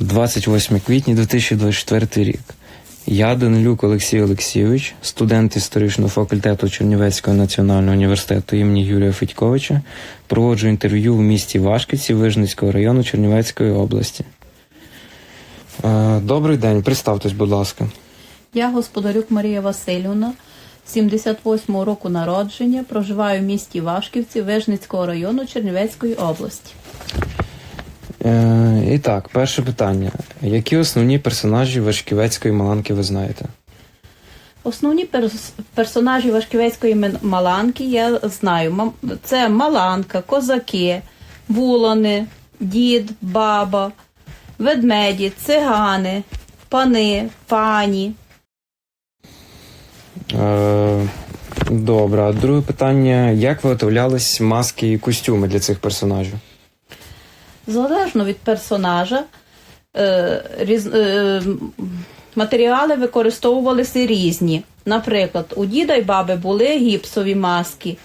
28 квітня 2024 рік. Я, Данилюк Олексій Олексійович, студент історичного факультету Чернівецького національного університету імені Юрія Федьковича, проводжу інтерв'ю в місті Вашківці Вижницького району Чернівецької області. Е, Добрий день, представтесь, будь ласка. Я господарюк Марія Васильівна, 78-го року народження, проживаю в місті Вашківці Вижницького району Чернівецької області. Е, І так, перше питання. Які основні персонажі Вашківецької Маланки ви знаєте? Основні перс- персонажі Вашківецької Мен- Маланки я знаю. Мам- Це Маланка, козаки, вулани, дід, баба, ведмеді, цигани, пани, пані. Е, Добре, а друге питання: як виготовлялись маски і костюми для цих персонажів? Залежно від персонажа, е, різ, е, матеріали використовувалися різні. Наприклад, у діда й баби були гіпсові маски,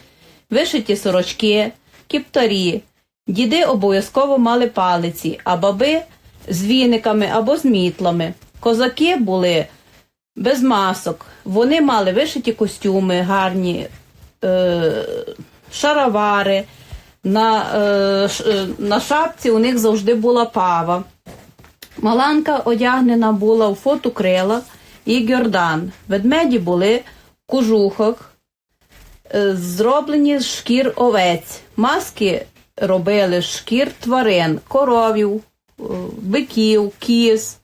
вишиті сорочки, кіптарі. Діди обов'язково мали палиці, а баби з віниками або з мітлами. Козаки були без масок. Вони мали вишиті костюми, гарні е, шаровари. На, е, е, на шапці у них завжди була пава. Маланка одягнена була у фоту крила і гьордан. Ведмеді були в кожухах, е, зроблені з шкір овець. Маски робили з шкір тварин, коровів, биків, кіз.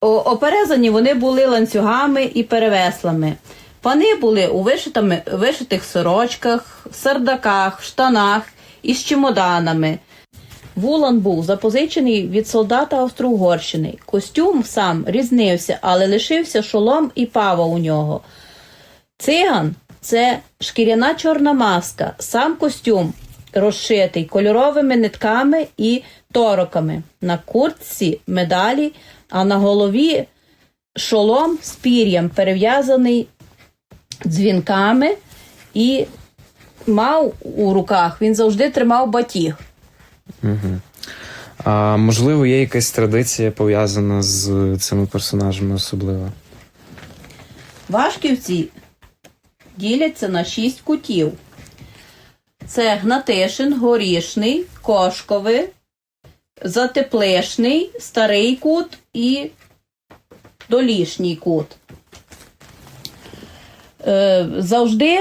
Оперезані вони були ланцюгами і перевеслами. Пани були у вишитами, вишитих сорочках, сардаках, штанах і з чемоданами. Вулан був запозичений від солдата Австро-Угорщини. Костюм сам різнився, але лишився шолом і пава у нього. Циган це шкіряна чорна маска, сам костюм розшитий кольоровими нитками і тороками. На куртці медалі, а на голові шолом з пір'ям, перев'язаний дзвінками, і мав у руках, він завжди тримав батіг. А можливо, є якась традиція пов'язана з цими персонажами особливо? Вашківці діляться на шість кутів. Це Гнатишин, Горішний, Кошковий, Затеплешний, Старий кут і Долішній кут. Е, завжди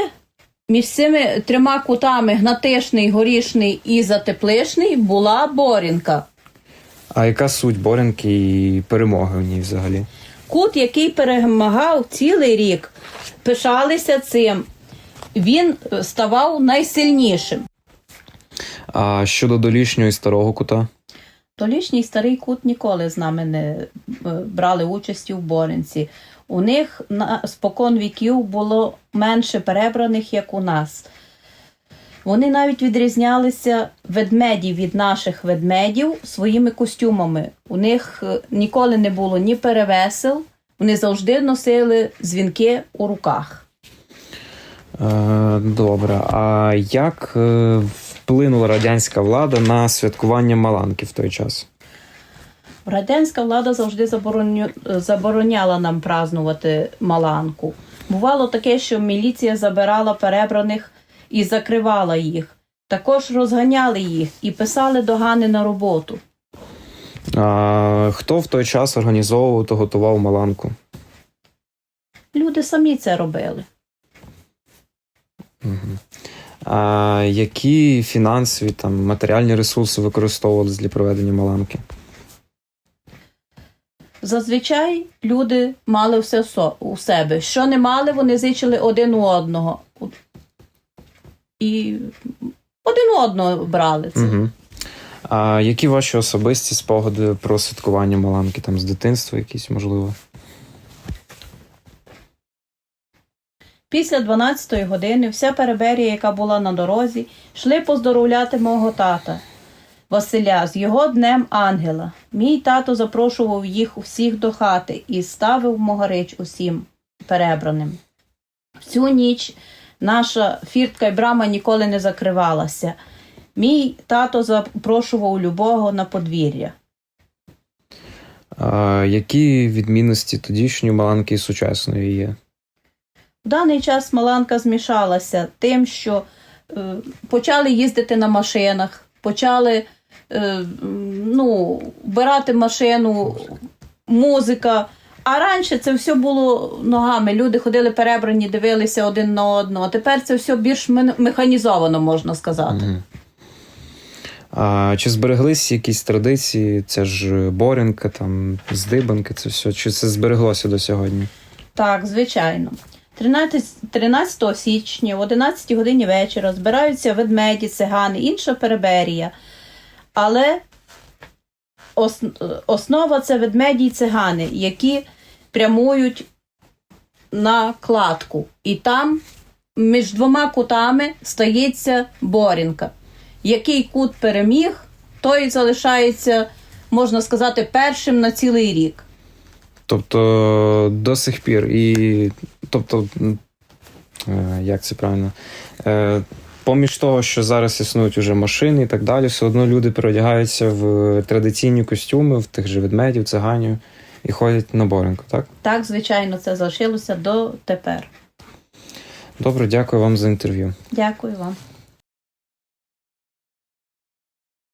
між цими трьома кутами Гнатишний, Горішний і Затеплешний була борінка. А яка суть Боренки і перемоги в ній взагалі? Кут, який перемагав цілий рік, пишалися цим. Він ставав найсильнішим. А щодо долішнього і старого кута? Толішній старий кут ніколи з нами не е, брали участі в боренці. У них на спокон віків було менше перебраних, як у нас. Вони навіть відрізнялися ведмеді від наших ведмедів своїми костюмами. У них е, ніколи не було ні перевесел, вони завжди носили дзвінки у руках. Е, добре. А як е, вплинула радянська влада на святкування Маланки в той час? Радянська влада завжди забороняла нам празнувати Маланку. Бувало таке, що міліція забирала перебраних і закривала їх. Також розганяли їх і писали догани на роботу. А, хто в той час організовував та готував Маланку? Люди самі це робили. А які фінансові там матеріальні ресурси використовувалися для проведення Маланки? Зазвичай люди мали все у себе. Що не мали, вони зичили один у одного. І один у одного брали це. Угу. А які ваші особисті спогади про святкування Маланки там з дитинства, якісь можливо? Після 12-ї години вся переберія, яка була на дорозі, йшли поздоровляти мого тата Василя з його днем ангела. Мій тато запрошував їх усіх до хати і ставив могарич усім перебраним. Всю ніч наша фіртка й брама ніколи не закривалася. Мій тато запрошував любого на подвір'я. А, які відмінності тодішньої маланки і сучасної є? В даний час Маланка змішалася тим, що е, почали їздити на машинах, почали ну, вбирати машину, музика. А раніше це все було ногами. Люди ходили перебрані, дивилися один на одного. А тепер це все більш механізовано, можна сказати. А, чи збереглись якісь традиції? Це ж борінка, там, здибанки, це все. Чи це збереглося до сьогодні? Так, звичайно. 13, 13 січня в 11 годині вечора збираються ведмеді, цигани, інша переберія. Але основа це ведмеді й цигани, які прямують на кладку. І там між двома кутами стається борінка. Який кут переміг, той залишається, можна сказати, першим на цілий рік. Тобто до сих пір. І, тобто, е, як це правильно? Поміж того, що зараз існують уже машини і так далі, все одно люди переодягаються в традиційні костюми, в тих же ведмедів, циганів і ходять на борінку, так? Так, звичайно, це залишилося до тепер. Добре, дякую вам за інтерв'ю. Дякую вам.